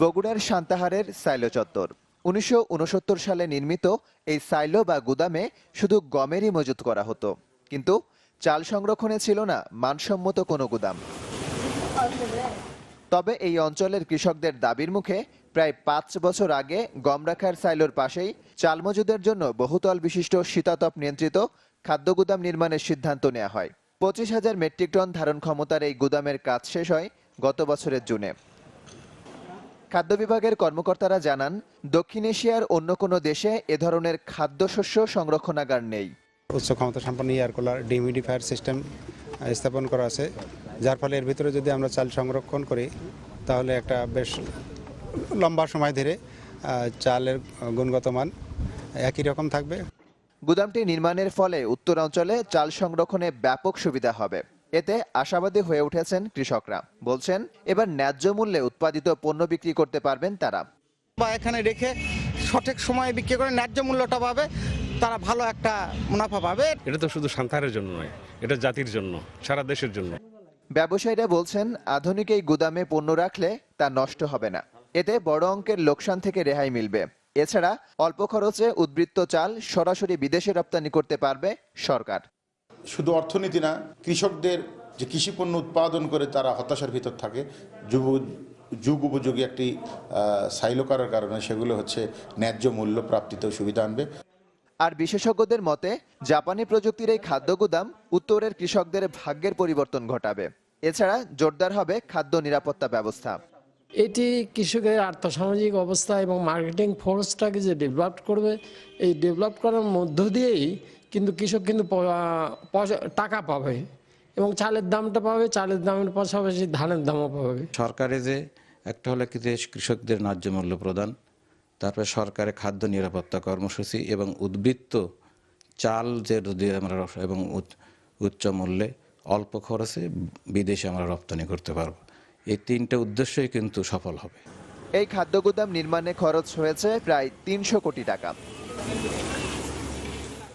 বগুড়ার সান্তাহারের সাইলো চত্বর। উনিশশো উনসত্তর সালে নির্মিত এই সাইলো বা গুদামে শুধু গমেরই মজুত করা হতো। কিন্তু চাল সংরক্ষণে ছিল না, মানসম্মত কোনো গুদাম। তবে এই অঞ্চলের কৃষকদের দাবির মুখে প্রায় পাঁচ বছর আগে গম রাখার সাইলোর পাশেই চাল মজুদের জন্য বহুতল বিশিষ্ট শীতাতপ নিয়ন্ত্রিত খাদ্য গুদাম নির্মাণের সিদ্ধান্ত নেওয়া হয়। পঁচিশ হাজার মেট্রিক টন ধারণ ক্ষমতার এই গুদামের কাজ শেষ হয় গত বছরের জুনে। খাদ্য বিভাগের কর্মকর্তারা জানান দক্ষিণ এশিয়ার অন্য কোনো দেশে এ ধরনের খাদ্যশস্য সংরক্ষণাগার নেই। উচ্চ ক্ষমতা সম্পন্ন এয়ার কুলার ডিমিডিফায়ার সিস্টেম স্থাপন করা আছে। যার ফলে এর ভিতরে যদি আমরা চাল সংরক্ষণ করি তাহলে একটা বেশ লম্বা সময় ধরে চালের গুণগত মান একই রকম থাকবে। গুদামটি নির্মাণের ফলে উত্তরাঞ্চলে চাল সংরক্ষণে ব্যাপক সুবিধা হবে। এতে আশাবাদী হয়ে উঠেছেন কৃষকরা। বলছেন এবার ন্যায্য মূল্যে উৎপাদিত পণ্য বিক্রি করতে পারবেন তারা। বা এখানে রেখে সঠিক সময়ে বিক্রি করে ন্যায্য মূল্যটা পাবে তারা ভালো একটা মুনাফা পাবে। এটা তো শুধু সান্তাহারের জন্য নয় এটা জাতির জন্য সারা দেশের জন্য। ব্যবসায়ীরা বলছেন আধুনিক এই গুদামে পণ্য রাখলে তা নষ্ট হবে না। এতে বড় অঙ্কের লোকসান থেকে রেহাই মিলবে। এছাড়া অল্প খরচে উদ্বৃত্ত চাল সরাসরি বিদেশে রপ্তানি করতে পারবে সরকার। শুধু অর্থনীতি না কৃষকদের যে কৃষি পণ্য উৎপাদন করে তারা হতাশার ভিতর থাকে। যুগ যুগ উপযোগী একটি সাইলো করার কারণে সেগুলো হচ্ছে ন্যায্য মূল্য প্রাপ্তিতেও সুবিধা আনবে। আর বিশেষজ্ঞদের মতে জাপানি প্রযুক্তির এই খাদ্য গুদাম উত্তরের কৃষকদের ভাগ্যের পরিবর্তন ঘটাবে। এছাড়া জোরদার হবে খাদ্য নিরাপত্তা ব্যবস্থা। এটি কৃষকের আর্থসামাজিক অবস্থা এবং মার্কেটিং ফোর্সটাকে যে ডেভেলপ করবে এই ডেভেলপ করার মধ্য দিয়েই কিন্তু কৃষক কিন্তু প- টাকা পাবে এবং চালের দামটা পাবে চালের দামের পাশাপাশি ধানের দামও পাবে। সরকারে যে একটা হলো কি দেশ কৃষকদের ন্যায্য মূল্য প্রদান তারপরে সরকারের খাদ্য নিরাপত্তা কর্মসূচি এবং উদ্বৃত্ত চাল যে যদি আমরা এবং উচ্চ- উচ্চ মূল্যে অল্প খরচে বিদেশে আমরা রপ্তানি করতে পারব। এই তিনটে উদ্দেশ্যই কিন্তু সফল হবে। এই খাদ্য গুদাম নির্মাণে খরচ হয়েছে প্রায় তিনশো কোটি টাকা।